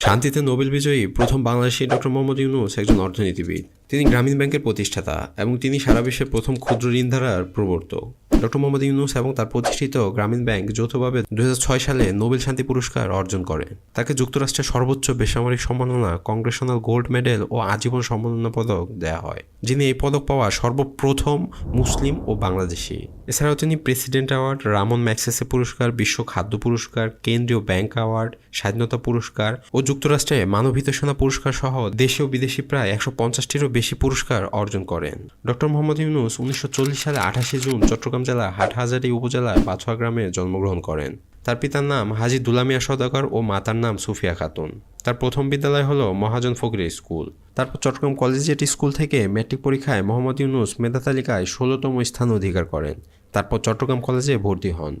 শান্তিতে নোবেল বিজয়ী প্রথম বাংলাদেশি ডক্টর মোহাম্মদ ইউনুস একজন অর্থনীতিবিদ। তিনি গ্রামীণ ব্যাংকের প্রতিষ্ঠাতা এবং তিনি সারা বিশ্বের প্রথম ক্ষুদ্র ঋণ ধারার প্রবর্তক। ডক্টর মোহাম্মদ ইউনুস এবং তার প্রতিষ্ঠিত গ্রামীণ ব্যাংক যৌথভাবে দু হাজার ছয় সালে নোবেল শান্তি পুরস্কার অর্জন করে। তাকে যুক্তরাষ্ট্রের সর্বোচ্চ বেসামরিক সম্মাননা, কংগ্রেশনাল গোল্ড মেডেল ও আজীবন সম্মাননা পদক দেওয়া হয়, যিনি এই পদক পাওয়া সর্বপ্রথম মুসলিম ও বাংলাদেশি। এছাড়াও তিনি প্রেসিডেন্ট অ্যাওয়ার্ড, রামন ম্যাক্সেসে পুরস্কার, বিশ্ব খাদ্য পুরস্কার, কেন্দ্রীয় ব্যাংক অ্যাওয়ার্ড, স্বাধীনতা পুরস্কার ও যুক্তরাষ্ট্রে মানবিত সেনা পুরস্কার সহ দেশীয় বিদেশি প্রায় একশো পঞ্চাশটিরও বেশি পুরস্কার অর্জন করেন। ডক্টর মোহাম্মদ ইউনুস উনিশশো চল্লিশ সালে আঠাশে জুন চট্টগ্রাম জেলা হাটহাজারী উপজেলার বাছুয়া গ্রামে জন্মগ্রহণ করেন। তার পিতার নাম হাজি দুলামিয়া সদাগর ও মাতার নাম সুফিয়া খাতুন। তার প্রথম বিদ্যালয় হলো মহাজন ফকরি স্কুল। তারপর চট্টগ্রাম কলেজিয়েট স্কুল থেকে ম্যাট্রিক পরীক্ষায় মোহাম্মদ ইউনুস মেধা তালিকায় ষোলোতম স্থান অধিকার করেন। তারপর চট্টগ্রাম কলেজে ভর্তি হন।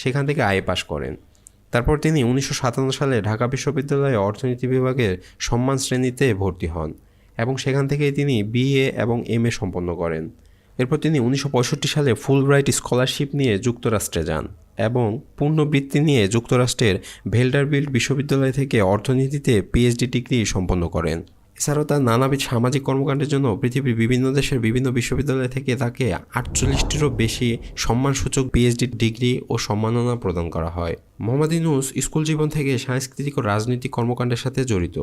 সেখান থেকে আইএ পাশ করেন। তারপর তিনি উনিশশো সাতান্ন সালে ঢাকা বিশ্ববিদ্যালয়ে অর্থনীতি বিভাগের সম্মান শ্রেণীতে ভর্তি হন এবং সেখান থেকেই তিনি বিএ এবং এম এ সম্পন্ন করেন। এরপর তিনি উনিশশো পঁয়ষট্টি সালে ফুলব্রাইট স্কলারশিপ নিয়ে যুক্তরাষ্ট্রে যান এবং পূর্ণবৃত্তি নিয়ে যুক্তরাষ্ট্রের ভেল্ডারবিল্ড বিশ্ববিদ্যালয় থেকে অর্থনীতিতে পিএইচডি ডিগ্রি সম্পন্ন করেন। এছাড়াও তার নানাবিধ সামাজিক কর্মকাণ্ডের জন্য পৃথিবীর বিভিন্ন দেশের বিভিন্ন বিশ্ববিদ্যালয় থেকে তাকে আটচল্লিশটিরও বেশি সম্মানসূচক পিএইচডি ডিগ্রি ও সম্মাননা প্রদান করা হয়। মোহাম্মদ ইউনুস স্কুল জীবন থেকে সাংস্কৃতিক ও রাজনৈতিক কর্মকাণ্ডের সাথে জড়িত।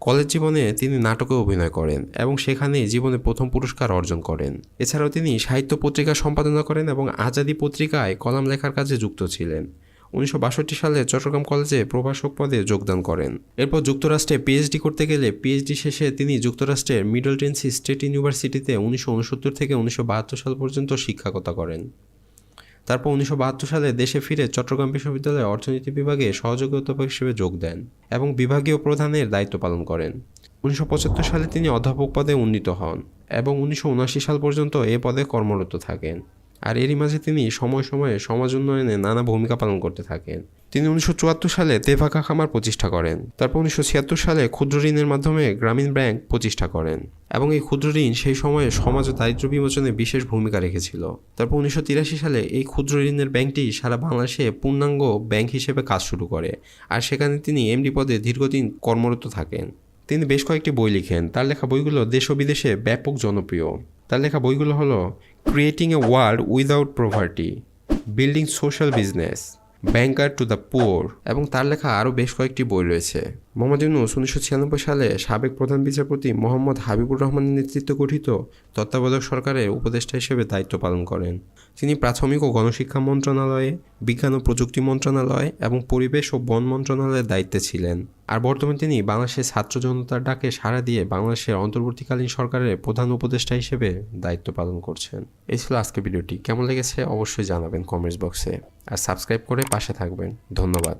কলেজ জীবনে তিনি নাটকে অভিনয় করেন এবং সেখানে জীবনে প্রথম পুরস্কার অর্জন করেন। এছাড়াও তিনি সাহিত্য পত্রিকা সম্পাদনা করেন এবং আজাদি পত্রিকায় কলাম লেখার কাজে যুক্ত ছিলেন। উনিশশো বাষট্টি সালে চট্টগ্রাম কলেজে প্রভাষক পদে যোগদান করেন। এরপর যুক্তরাষ্ট্রে পিএইচডি করতে গেলে পিএইচডি শেষে তিনি যুক্তরাষ্ট্রের মিডল টেন্সি স্টেট ইউনিভার্সিটিতে উনিশশো উনসত্তর থেকে উনিশশো বাহাত্তর সাল পর্যন্ত শিক্ষকতা করেন। তারপর উনিশশো বাহাত্তর সালে দেশে ফিরে চট্টগ্রাম বিশ্ববিদ্যালয়ের অর্থনীতি বিভাগে সহযোগী অধ্যাপক হিসেবে যোগ দেন এবং বিভাগীয় প্রধানের দায়িত্ব পালন করেন। উনিশশো পঁচাত্তর সালে তিনি অধ্যাপক পদে উন্নীত হন এবং উনিশশো উনআশি সাল পর্যন্ত এ পদে কর্মরত থাকেন। আর এরই মাঝে তিনি সময় সময়ে সমাজ উন্নয়নে নানা ভূমিকা পালন করতে থাকেন। তিনি উনিশশো চুয়াত্তর সালে তেভাকা খামার প্রতিষ্ঠা করেন। তারপর উনিশশো ছিয়াত্তর সালে ক্ষুদ্র ঋণের মাধ্যমে গ্রামীণ ব্যাংক প্রতিষ্ঠা করেন এবং এই ক্ষুদ্র ঋণ সেই সময়ে সমাজ ও দারিদ্র বিমোচনে বিশেষ ভূমিকা রেখেছিল। তারপর উনিশশো তিরাশি সালে এই ক্ষুদ্র ঋণের ব্যাংকটি সারা বাংলাদেশে পূর্ণাঙ্গ ব্যাংক হিসেবে কাজ শুরু করে আর সেখানে তিনি এমডি পদে দীর্ঘদিন কর্মরত থাকেন। তিনি বেশ কয়েকটি বই লিখেন। তার লেখা বইগুলো দেশ ও বিদেশে ব্যাপক জনপ্রিয়। তার লেখা বইগুলো হলো creating a world without poverty building social business banker to the poor এবং তার লেখা আরও বেশ কয়েকটি বই রয়েছে। মোহাম্মদ ইউনুস উনিশশো ছিয়ানব্বই সালে সাবেক প্রধান বিচারপতি মোহাম্মদ হাবিবুর রহমানের নেতৃত্বে গঠিত তত্ত্বাবধায়ক সরকারের উপদেষ্টা হিসেবে দায়িত্ব পালন করেন। তিনি প্রাথমিক ও গণশিক্ষা মন্ত্রণালয়ে, বিজ্ঞান ও প্রযুক্তি মন্ত্রণালয় এবং পরিবেশ ও বন মন্ত্রণালয়ের দায়িত্বে ছিলেন। আর বর্তমানে তিনি বাংলাদেশের ছাত্র জনতার ডাকে সাড়া দিয়ে বাংলাদেশের অন্তর্বর্তীকালীন সরকারের প্রধান উপদেষ্টা হিসেবে দায়িত্ব পালন করছেন। এই ছিল আজকের ভিডিওটি। কেমন লেগেছে অবশ্যই জানাবেন কমেন্টস বক্সে। আর সাবস্ক্রাইব করে পাশে থাকবেন। ধন্যবাদ।